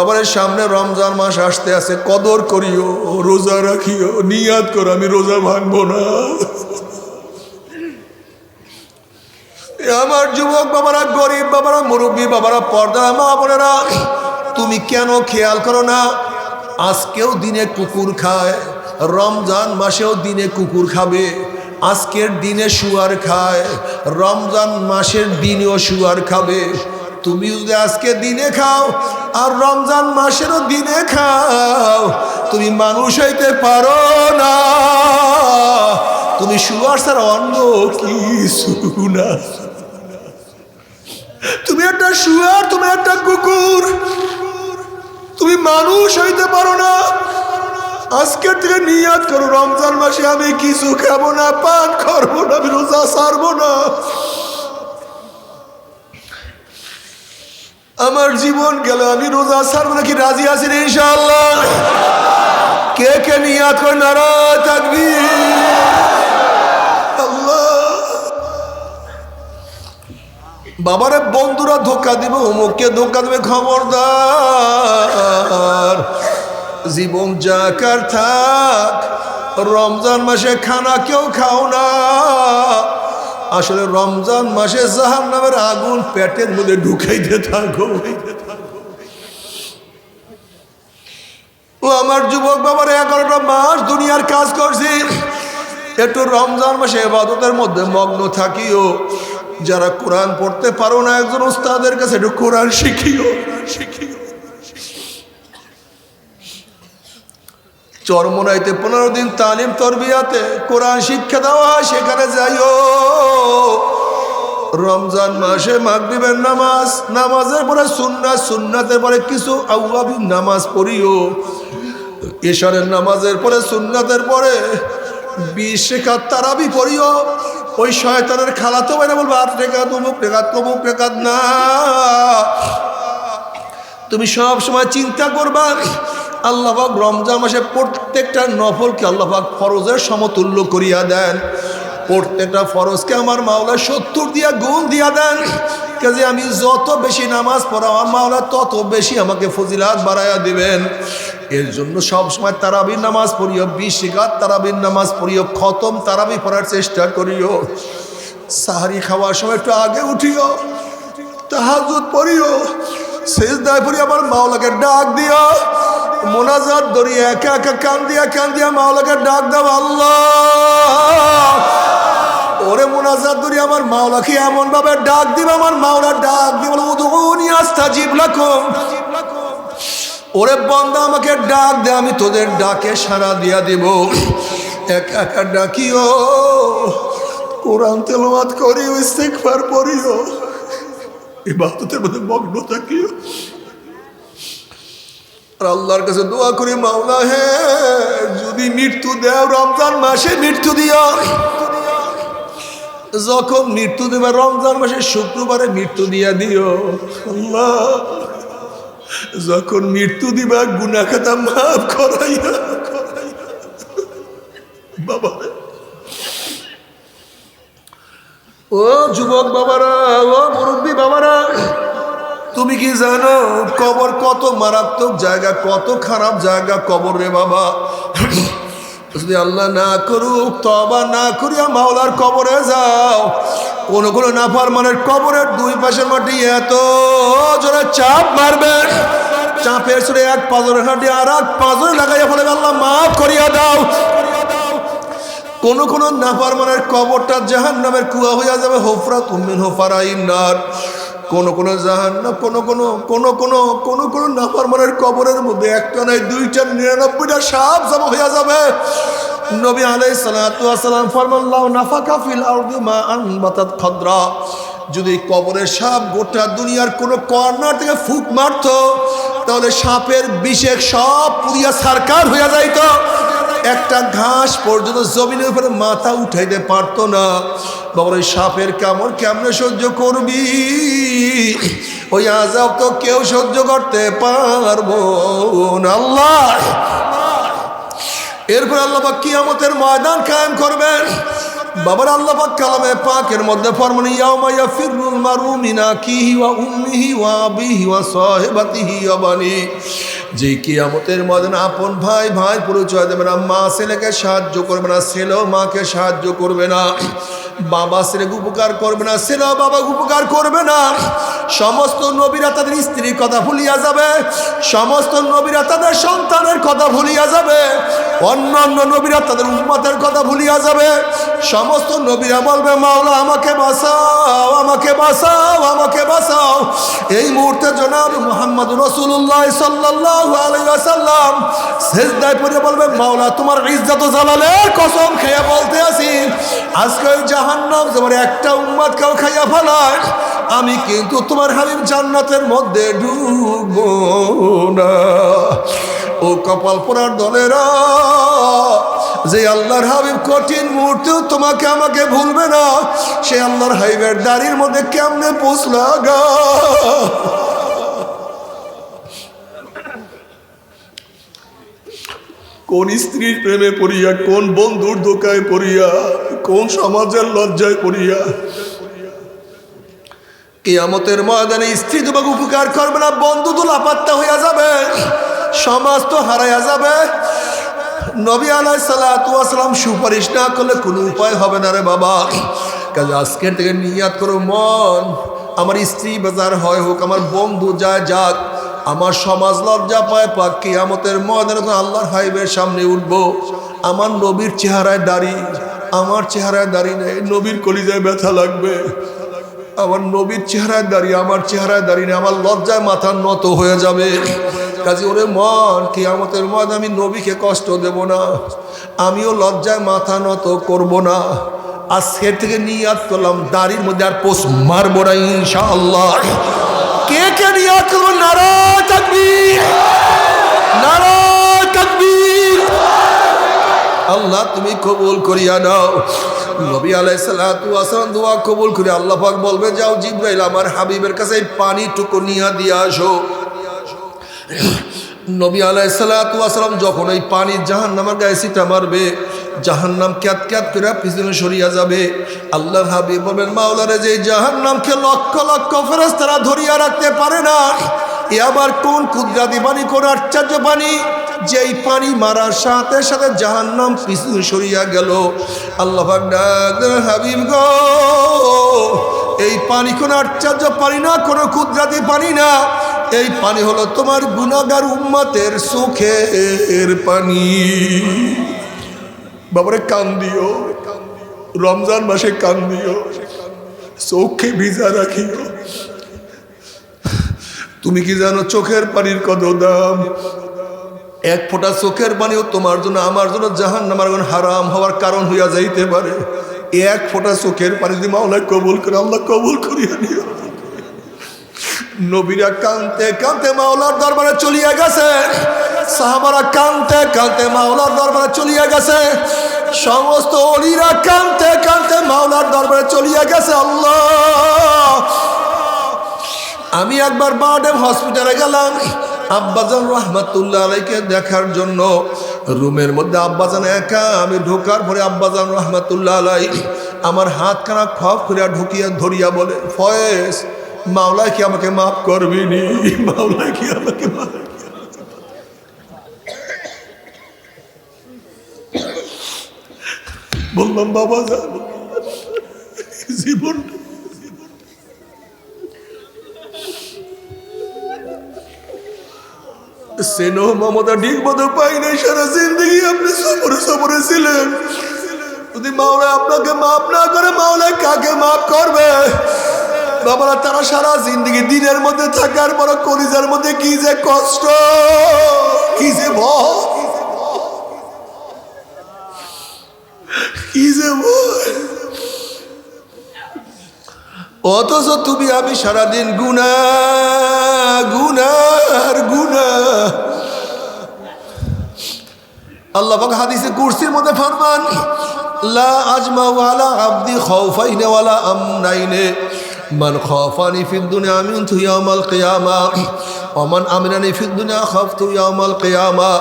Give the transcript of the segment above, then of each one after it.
বাবার সামনে রমজান মাস আসতে আছে, কদর করিও, রোজা রাখিও, নিয়াদ করো, আমি রোজা ভাঙবো না। আমার যুবক, বাবারা গরিব, বাবারা মুরব্বী, বাবারা পর্দা, মা বোনেরা, তুমি কেন খেয়াল করো না? আজকেও দিনে কুকুর খায়, রমজান মাসেও দিনে কুকুর খাবে, আজকের দিনে শুয়ার খায়, রমজান মাসের দিনেও শুয়ার খাবে। তুমি যদি আজকে দিনে খাও, আর রমজান মাসেরও দিনে খাও, তুমি মানুষ হইতে পারো না। তুমি শুয়ার ছাড়া অন্য কিছু না। তুমি একটা শুয়ার তুমি একটা কুকুর। তুমি মানুষ হইতে পারো না। আজকের থেকে নিয়াদ করো, রমজান মাসে আমি কিছু খাব না, পান করব না, আমি রোজা সারবো না। আমার জীবন গেল, আমি রোজা সারবো নাকি রাজি আছেন ইনশাআল্লাহ? কে কে নিয়াদ করে নারাজ থাকবি বাবারে, বন্ধুরা ধোকা দিবে অমুককে ধোকা দেবে, খবরদার। জীবন যাকার থাক, রমজান মাসে খানা কেউ খাও না। আসলে রমজান মাসে জাহান নামের আগুন পেটের মধ্যে ঢুকাইতে থাকো। ও আমার যুবক বাবার, এগারোটা মাস দুনিয়ার কাজ করছি। একটু রমজান মাসে এবাদতের মধ্যে মগ্ন থাকিও। যারা কোরআন পড়তে পারো না, একজন ওস্তাদের কাছে একটু কোরআন শিখিও শিখিও। চরমনাইতে পনেরো দিন তালিম তরবিয়াতে কোরআন শিক্ষা দেওয়া সেখানে যাইও। রমজান মাসে মাগরিবের নামাজ, নামাজের পরে সুন্নাত সুন্নাতের পরে কিছু আউয়াবিন নামাজ পড়িও। এশারের নামাজের পরে, সুন্নাতের পরে বিশ তারাবি পড়িও। ওই শয়তানের খালাতো বাইরে বলব, আট রেখাত, অমুক রেখাত অমুক রেখাত, না। তুমি সব সময় চিন্তা করবা আল্লাহাক রমজান মাসে প্রত্যেকটা নফলকে আল্লাহাক ফরজের সমতুল্য করিয়া দেন। প্রত্যেকটা ফরজকে আমার মাওলা সত্তর দিয়া গুণ দিয়া দেন। কাজে আমি যত বেশি নামাজ পড়া, আমার মাওলা তত বেশি আমাকে ফজিলাত বাড়াইয়া দিবেন। এর জন্য সবসময় তারাবির নামাজ পড়িও, বিশ গাত তারাবির নামাজ পড়িও, খতম তারাবি পড়ার চেষ্টা করিও। সাহারি খাওয়ার সময় একটু আগে উঠিও তাহাজুদ পড়িও শেষ দায় পড়ি আমার মাওলাকে ডাক দিও। মোনাজাত ধরি একা একা কান্দিয়া কান্দিয়া কান দিয়া মাওলাকে ডাক দাও, আল্লাহ। ওরে মোনাজাত ধরি আমার মাওলাকে এমন ভাবে ডাক দিব, আমার মাওলা ডাক দিব উদুনি আস্তাজিব লাকুম। ওরে বন্দা, আমাকে ডাক দে, আমি তোদের ডাকে সারা দিয়া দিব। এক একা ডাকিও, কোরআন তেলাওয়াত করিও, ইস্তেগফার পড়িও। ইবাদতের মধ্যে মগ্ন থাকিও। আর আল্লাহর কাছে দোয়া করি, মাওলা হে, যদি মৃত্যু দেও, রমজান মাসে মৃত্যু দিও। যখন মৃত্যু দেবে, রমজান মাসে শুক্রবারে মৃত্যু দিয়া দিও। যখন মৃত্যু দিবা গুনা খাতা মাফ করাইয়া বাবা ও যুবক বাবারা, ও মুরব্বী বাবারা তুমি কি জানো কবর কত মারাত্মক জায়গা, কত খারাপ জায়গা কবর রে বাবা? যদি আল্লাহ না করুক তবা না করিয়া মাওলার কবরে যাও। কোন কোনো নাফার মানের কবরের দুই পাশের মাটি এত জোরে চাপ মারবে। চাপের সুরে এক পাজরের হাঁটি আর এক পাজরে লাগাইয়া ফেলে আল্লাহ মাফ করিয়া দাও। কোন কোন নাফার মানের কবরটা জাহান নামের কুয়া হইয়া যাবে হোফরা তুমিন হোফারা ইন্নার কোন কোন জাহান না কোন কোন কোন কোন কোন কোন নাফার মানের কবরের মধ্যে একটা নাই, দুইটা নিরানব্বইটা সাপ জমা হইয়া যাবে। নবী আলাই সালাম ফরমাল্লাহ নাফাকা ফিল মা আনবাতাত খদ্রা। যদি কবরের সাপ গোটা দুনিয়ার কোন কর্নার থেকে ফুক মারতো, তাহলে সাপের বিশেষ সব পুরিয়া সারকার হইয়া যাইতো। একটা ঘাস পর্যন্ত জমিনের উপরে মাথা উঠাইতে পারতো না। বাবার ওই সাপের কামড় কেমনে সহ্য করবি? ওই আজাব তো কেউ সহ্য করতে পারব আল্লাহ! এরপর আল্লাহ কিয়ামতের ময়দান কায়েম করবেন। বাবার আল্লাহ পাক কালামে পাকের মধ্যে ফরমানি, ইয়াউমা ইয়াফিরুল মারু মিন আকিহি ওয়া উম্মিহি ওয়া আবিহি ওয়া সাহিবাতিহি ওয়া বানি। যে কিয়ামতের মধ্যে না আপন ভাই ভাই পরিচয় দেবে না, মা ছেলেকে সাহায্য করবে না, ছেলেও মাকে সাহায্য করবে না। বাবা ছেলেকে উপকার করবে না, ছেলেও বাবাকে উপকার করবে না। সমস্ত নবীরা তাদের স্ত্রীর কথা ভুলিয়া যাবে। সমস্ত নবীরা তাদের সন্তানের কথা ভুলিয়া যাবে। অন্য অন্য নবীরা তাদের উম্মতের কথা ভুলিয়া যাবে। সমস্ত নবীরা বলবে, মাওলা, আমাকে বাঁচাও আমাকে বাঁচাও আমাকে বাঁচাও। এই মুহূর্তে জনাব মোহাম্মদ রসুল্লাহ সাল্লাহ আলাইসাল্লাম শেষদায় পরে বলবে, মাওলা, তোমার ইজ্জত জালালের কসম খেয়ে বলতে আছি আজকে ওই জাহান্নাম একটা উম্মাদ কেউ খাইয়া ফেলায়, আমি কিন্তু তোমার হাবিব জান্নাতের মধ্যে ডুববো না। ও কপাল পোড়ার দলেরা, যে আল্লাহর হাবিব কঠিন মুহূর্তেও তোমাকে আমাকে ভুলবে না, সে আল্লাহর হাবিবের দাড়ির মধ্যে কেমনে পুষলা গা কোন স্ত্রীর প্রেমে পড়িয়া, কোন বন্ধুর দোকায় পড়িয়া, কোন সমাজের লজ্জায় পড়িয়া। কেয়ামতের ময়দানে স্ত্রী তোমাকে উপকার করবে না, বন্ধু তো লাপাত্তা হইয়া যাবে, সমাজ তো হারাইয়া যাবে। নবী আলাই সালাম সুপারিশ না করলে কোনো উপায় হবে না রে বাবা। কাজে আজকের থেকে নিয়াত করো, মন। আমার স্ত্রী বাজার হয় হোক, আমার বন্ধু যায় যাক আমার সমাজ লজ্জা পায়, পাক কিয়ামতের ময়দানে আল্লাহর হাইবের সামনে উঠবো, আমার নবীর চেহারায় দাড়ি, আমার চেহারায় দাড়ি নেই, নবীর কলিজায় ব্যথা লাগবে। আমার নবীর চেহারায় দাঁড়িয়ে আমার চেহারায় দাঁড়িয়ে আমার লজ্জায় মাথা নত হয়ে যাবে। কাজে ওরে মন কি আমাদের মন আমি নবীকে কষ্ট দেব না, আমিও লজ্জায় মাথা নত করব না। আর সে থেকে নিয়াত করলাম, দাড়ির মধ্যে আর পোষ মারবো না, ইনশাআল্লাহ। নারায় তাকবীর। আল্লাহ, তুমি কবুল করিয়া নাও। নবী আলাই সালাম দোয়া কবুল করে আল্লাহ পাক বলবে যাও জিব্রাইল, আমার হাবিবের কাছে এই পানিটুকু নিয়ে দিয়ে আসো। নবী আলাই সালাম যখন এই পানি জাহান নামার গায়ে সিটা মারবে জাহান নাম ক্যাত ক্যাত করে পিছনে সরিয়া যাবে। আল্লাহর হাবিব বলবেন, মাওলারে, যে জাহান নামকে লক্ষ লক্ষ ফেরস তারা ধরিয়া রাখতে পারে না, এ আবার কোন কুদরাতি পানি, কোন আশ্চর্য পানি? যেই পানি মারার সাথে সাথে জাহান নাম পিছু সরিয়া গেল। আল্লাহ হাবিব গো, এই পানি কোনো আশ্চর্য পানি না, কোনো কুদরাতি পানি না। এই পানি হলো তোমার গুণাগার উম্মাতের সুখের পানি। বাবারে কান দিও। রমজান মাসে কান দিও। চোখে ভিজা রাখিও। তুমি কি জানো চোখের পানির কত দাম? এক ফোঁটা চোখের পানিও তোমার জন্য, আমার জন্য জাহান নামার হারাম হওয়ার কারণ হইয়া যাইতে পারে। এক ফোঁটা চোখের পানি যদি মাওলা কবুল করে, আল্লাহ কবুল করিয়া নিও। নবীরা কানতে কানতে মাওলার দরবারে চলিয়া গেছে। সাহাবারা কানতে কানতে মাওলার দরবারে চলিয়া গেছে। সমস্ত অলিরা কানতে কানতে মাওলার দরবারে চলিয়া গেছে, আল্লাহ। আমি একবার বারডেম হসপিটালে গেলাম, আব্বাজান রহমাতুল্লাহ আলাইকে দেখার জন্য। রুমের মধ্যে আব্বাজান একা, আমি ঢোকার পরে আব্বাজান রহমাতুল্লাহ আলাই আমার হাত খানা খপ করে ঢুকিয়া ধরিয়া বলে ফয়েস মাওলা কি আমাকে মাফ করবি নি? কি আমাকে মাফ বললাম, বাবা যান জীবন। মমতা ঠিক মতো পাই নাই সারা জিন্দগি আপনি ছিলেন। যদি মাওলা আপনাকে মাফ না করে, মাওলা কাকে মাফ করবে? বাবারা, তারা সারা জিন্দগি দিনের মধ্যে থাকার পর কলিজার মধ্যে কি যে কষ্ট, কি যে ভয়। যে ভয় অথচ তুমি, আমি সারাদিন গুনা গুনা গুনা। আল্লাহ পাক হাদিসে কুরসির মধ্যে ফরমান, লা আজমা ওয়ালা আবদি খাউফাইনে ওয়ালা আমনাইনে। মান খাফানি ফিদ দুনিয়া আমিনতু ইয়াউমাল কিয়ামা। ওমান আমিনানি ফিদ দুনিয়া খাফতু ইয়াউমাল কিয়ামা।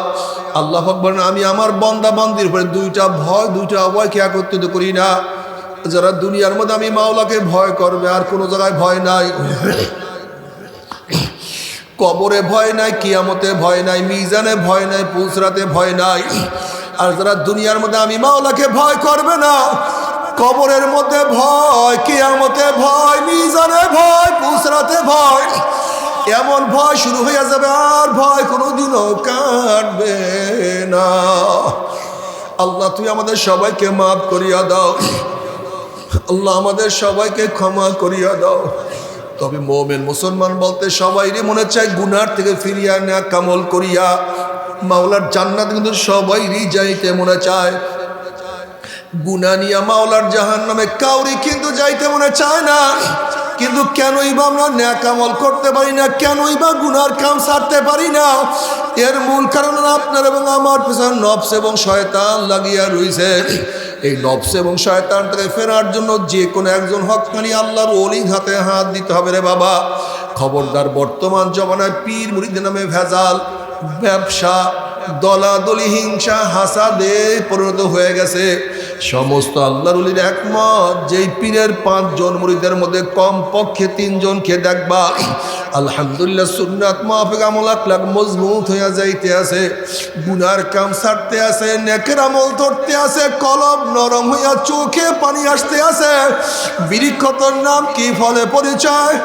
আল্লাহ বলেন আমি আমার বন্দা বান্দির উপরে দুইটা ভয়, দুইটা ভয়কে একত্রিত করি না। যারা দুনিয়ার মধ্যে আমি মাওলাকে ভয় করবে, আর কোনো জায়গায় ভয় নাই। কবরে ভয় নাই, কিয়ামতে ভয় নাই, মিজানে ভয় নাই পুসরাতে ভয় নাই। আর যারা দুনিয়ার মধ্যে আমি মাওলাকে ভয় করবে না, কবরের মধ্যে ভয়, কিয়ামতে ভয়, মিজানে ভয় পুসরাতে ভয়। এমন ভয় শুরু হয়ে যাবে, আর ভয় কোনোদিনও কাটবে না। আল্লাহ, তুই আমাদের সবাইকে মাফ করিয়া দাও। আল্লাহ, আমাদের সবাইকে ক্ষমা করিয়া দাও। তবে মোমেন মুসলমান বলতে সবাইরই মনে চায় গুনার থেকে ফিরিয়া নেয়া কামল করিয়া। মাওলার জান্নাত কিন্তু সবাইরই যাইতে মনে চায়। গুনা নিয়া মাওলার জাহান নামে কাউরি কিন্তু যাইতে মনে চায় না। কিন্তু কেনই বা আমরা ন্যাকামল করতে পারি না, কেনই বা গুনার কাম সারতে পারি না? এর মূল কারণ আপনার এবং আমার পেছনে নবস এবং শয়তান লাগিয়া রয়েছে এই নবস এবং শয়তান থেকে ফেরার জন্য যে কোনো একজন হকানি আল্লাহর অলির হাতে হাত দিতে হবে রে বাবা। খবরদার বর্তমান জমানায় পীর মুরিদ নামে ভেজাল, ব্যবসা, দলাদলি, হিংসা, হাসাদে পরিণত হয়ে গেছে। সমস্ত আল্লাহর উলির একমত, যেই পীরের পাঁচজন মুরিদের মধ্যে কম পক্ষে তিনজনকে দেখবা, আলহামদুলিল্লাহ সুন্নাত মাহফিক আমল আকলাক মজবুত হইয়া যাইতে আছে, গুনার কাম ছাড়তে আছে, নেকের আমল ধরতে আছে, কলম নরম হইয়া চোখে পানি আসতে আছে। বিরিক্ষতর নাম কি ফলে পরিচয়?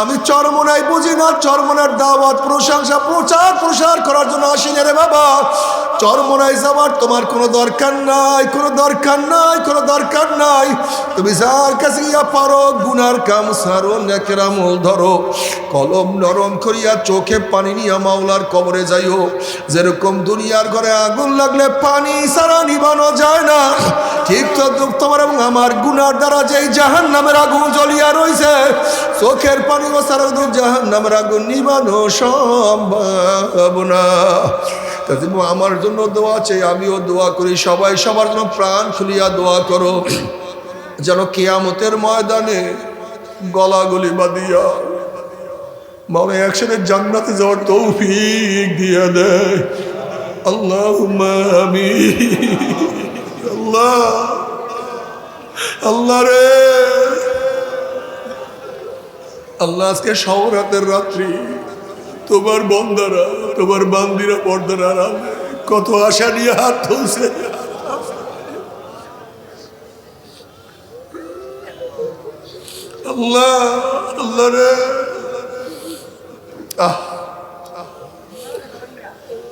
আমি চরমনাই বুঝি না, চরমনার দাওয়াত, প্রশংসা প্রচার প্রসার করার জন্য আসি রে বাবা। চরমনাই যাবার তোমার কোনো দরকার নাই, কোনো দরকার নাই, কোনো দরকার নাই। তুমি যার কাছে গিয়া পারো, গুনার কাম সারো, নেকের আমল ধরো। কলম নরম করিয়া চোখে পানি নিয়া মাওলার কবরে যাইও। যেরকম দুনিয়ার ঘরে আগুন লাগলে পানি সারা নিবানো যায় না। ঠিক তো তোমার এবং আমার গুনার দ্বারা যেই জাহান নামের আগুন জ্বলিয়া রয়েছে চোখের পানি ও সারা জাহান নামের আগুন নিবানো সম্ভব না। তাতে আমার জন্য দোয়া চাই, আমিও দোয়া করি। সবাই সবার জন্য প্রাণ খুলিয়া দোয়া করো। যেন কেয়ামতের ময়দানে গলাগলি বাদিয়া মামা একসাথে জান্নাতে যাওয়ার তৌফিক দিয়া দেয়। আল্লাহ আমি আল্লাহ আল্লাহ রে। আল্লাহ আজকে সৌরাতের রাত্রি। তোমার বন্দারা, তোমার বান্দিরা পর্দারা কত আশা নিয়ে হাত তুলছে। আল্লাহ রে।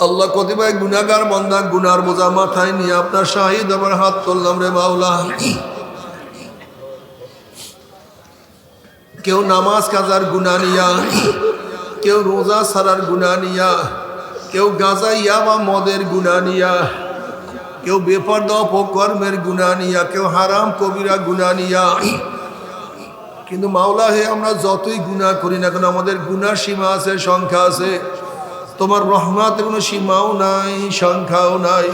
আল্লাহ কতিপয় গুনাগার বন্দা গুনার বোঝা মাথায় নিয়ে আপনার শাহিদ আমার হাত তুললাম রে মাওলা। কেউ নামাজ কাজার গুনা নিয়া কেউ রোজা সারার গুনা নিয়া, কেউ গাঁজা ইয়া বা মদের গুনা নিয়া, কেউ বেপর্দা অপকর্মের গুনা নিয়া, কেউ হারাম কবিরা গুনা নিয়া। কিন্তু মাওলা হে, আমরা যতই গুণা করি না কেন, আমাদের গুনার সীমা আছে, সংখ্যা আছে। তোমার রহমাতে কোনো সীমাও নাই, সংখ্যাও নাই।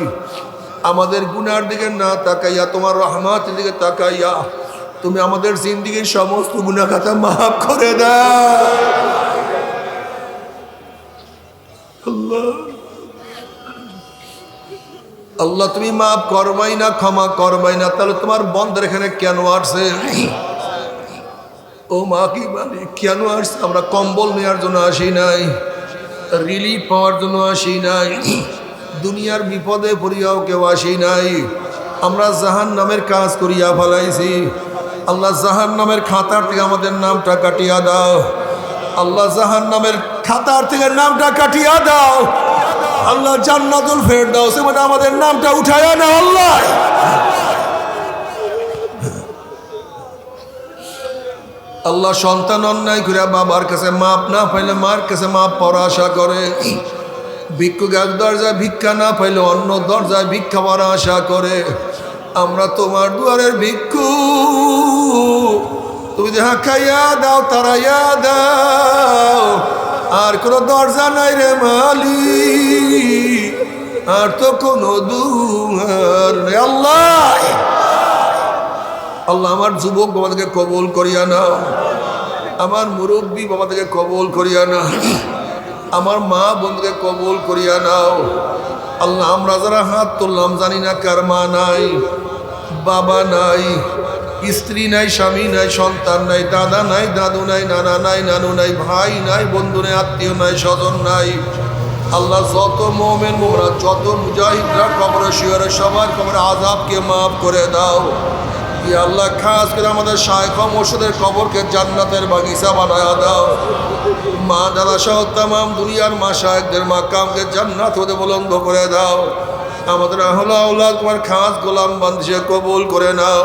আমাদের গুনার দিকে না তাকাইয়া, তোমার রহমাতের দিকে তাকাইয়া, তুমি আমাদের জিন্দিগির সমস্ত গুণা খাতা মাফ করে দাও। আল্লাহ। তুমি মাফ করবাই না, ক্ষমা করবাই না, তাহলে তোমার বন্ধের এখানে কেন আসছে? ও মা কি মানে কেন আসছে? আমরা কম্বল নেওয়ার জন্য আসি নাই রিলিফ পাওয়ার জন্য আসি নাই, দুনিয়ার বিপদে পড়িয়াও কেউ আসি নাই। আমরা জাহান নামের কাজ করিয়া ফেলাইছি। আল্লাহ জাহান নামের খাতার থেকে আমাদের নামটা কাটিয়া দাও। আল্লাহ জাহান নামের খাতার থেকে নামটা কাটিয়া দাও। আল্লাহ জান্নাতুল ফের দাও সে আমাদের নামটা উঠাইয়া না আল্লাহ। আল্লাহ সন্তান অন্যায় করে বাবার কাছে মাপ না পাইলে মার কাছে মাপ পাওয়ার আশা করে। ভিক্ষুক এক দরজায় ভিক্ষা না পাইলে অন্য দরজায় ভিক্ষা পাওয়ার আশা করে। আমরা তোমার দুয়ারের ভিক্ষু। তুমি যাহা খাইয়া দাও, তারাইয়া দাও। আর কোনো দরজা নাই রে মালি আর তো কোনো দুয়ার নেই। আল্লাহ! আল্লাহ, আমার যুবক বাবাদেরকে কবল করিয়া নাও। আমার মুরব্বী বাবাদেরকে কবল করিয়া নাও। আমার মা বন্ধুকে কবল করিয়া নাও। আল্লাহ, আমরা যারা হাত তুললাম জানি না কার মা নাই, বাবা নাই। স্ত্রী নাই, স্বামী নাই, সন্তান নাই, দাদা নাই, দাদু নাই, নানা নাই, নানু নাই, ভাই নাই, বন্ধু নাই, আত্মীয় নাই, স্বজন নাই। আল্লাহ যত মোমেন মোমরা যত মুজাহিদরা কবরে শিয়রে সবার কবরে আজাবকে মাফ করে দাও। আল্লাহ, খাস করে আমাদের শায়খ মোর্শদের কবরকে জান্নাতের বাগিচা বানায় দাও। মা, দাদা সহ তামাম দুনিয়ার মা শায়কদের মাকামকে জান্নাত হতে বলন্দ করে দাও। আমাদের আহলা আউলাদ তোমার খাস গোলাম বান্দিসে কবুল করে নাও।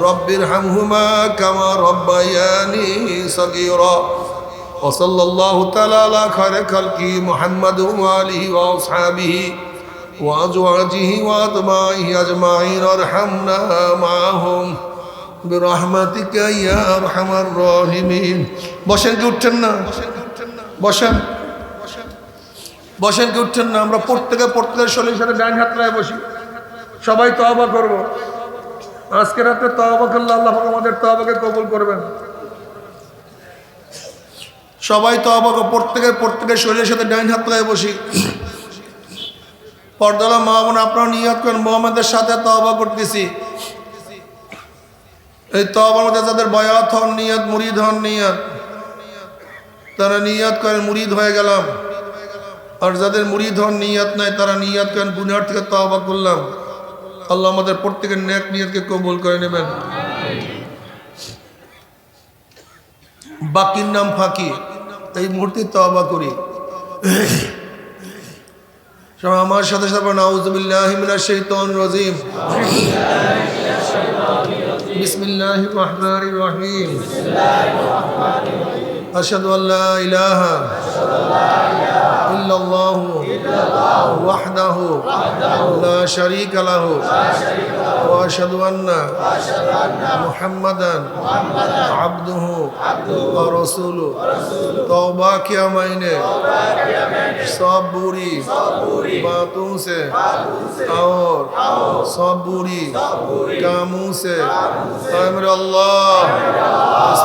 রব্বির হামহুমা কামা রব্বায়ানি সগীরা وصلى الله تعالى على خير خلقه محمد وآله وأصحابه وأزواجه وأتباعه أجمعين وارحمنا معهم برحمتك يا أرحم الراحمين বসেন কি উঠছেন না বসেন বসেন কি উঠছেন না আমরা প্রত্যেকে প্রত্যেকের শরীর সাথে ডান হাত রায় বসি সবাই তওবা করব আজকে রাতে তওবা করলে আল্লাহ আমাদের তওবাকে কবুল করবেন। সবাই করব প্রত্যেকের প্রত্যেকের শরীরের সাথে ডাইন হাত রায় বসি। পর্দালা মা বোন আপনারা নিয়ত করেন, মোহাম্মদের সাথে তওবা করতেছি। এই তওবার মধ্যে যাদের বয়াত হন নিয়ত, মুরিদ হন নিয়ত, তারা নিয়ত করেন, মুরিদ হয়ে গেলাম। আর যাদের মুরিদ হন নিয়ত নাই, তারা নিয়ত করেন গুনার থেকে তওবা করলাম। আল্লাহ আমাদের প্রত্যেকের নেক নিয়তকে কবুল করে নেবেন। বাকির নাম ফাঁকি। এই মুহূর্তে তওবা করি। আমার সাথে সাথে নাউজুবিল্লাহ মিনাশ শাইতানির রাজিম। বিসমিল্লাহির রহমানির রহিম। أشهد أن لا إله إلا الله وحده لا شريك له وأشهد أن محمدا عبده ورسوله. توبہ کیا میں نے سب سے اور صبوري بری سے أمر الله اس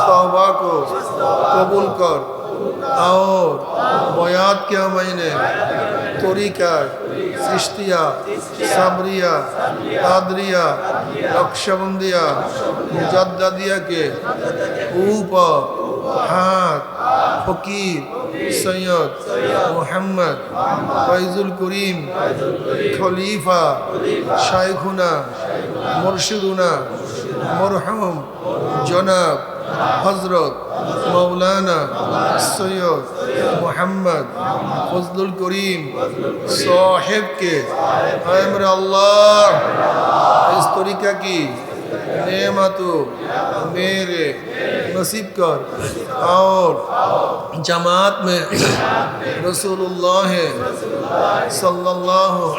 قبول কবুল কর আওর বয়াত কেয়া মাইনে তরিকার সৃষ্টিয়া সাবরিয়া তাদরিয়া নকশবন্দিয়া মুজাদ্দাদিয়াকে উপ হাত ফকির সৈয়দ মোহাম্মদ ফৈজুল করিম খলিফা শাইখুনা মুর্শিদুনা মরহম জনাব হজরত মৌলানা সৈয়দ মোহাম্মদ ফজলুল করিম সাহেবকে আমরা আল্লাহ ইস কি? नेमत मेरे नसीब कर और जमात में रसूलुल्लाह सल्लल्लाहु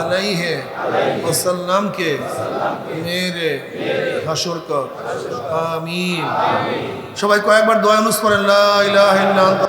अलैहि वसल्लम के मेरे হাসর কর আমিন সবাই কয়েকবার দোয়া অনুস করেন লা ইলাহা ইল্লা আনতা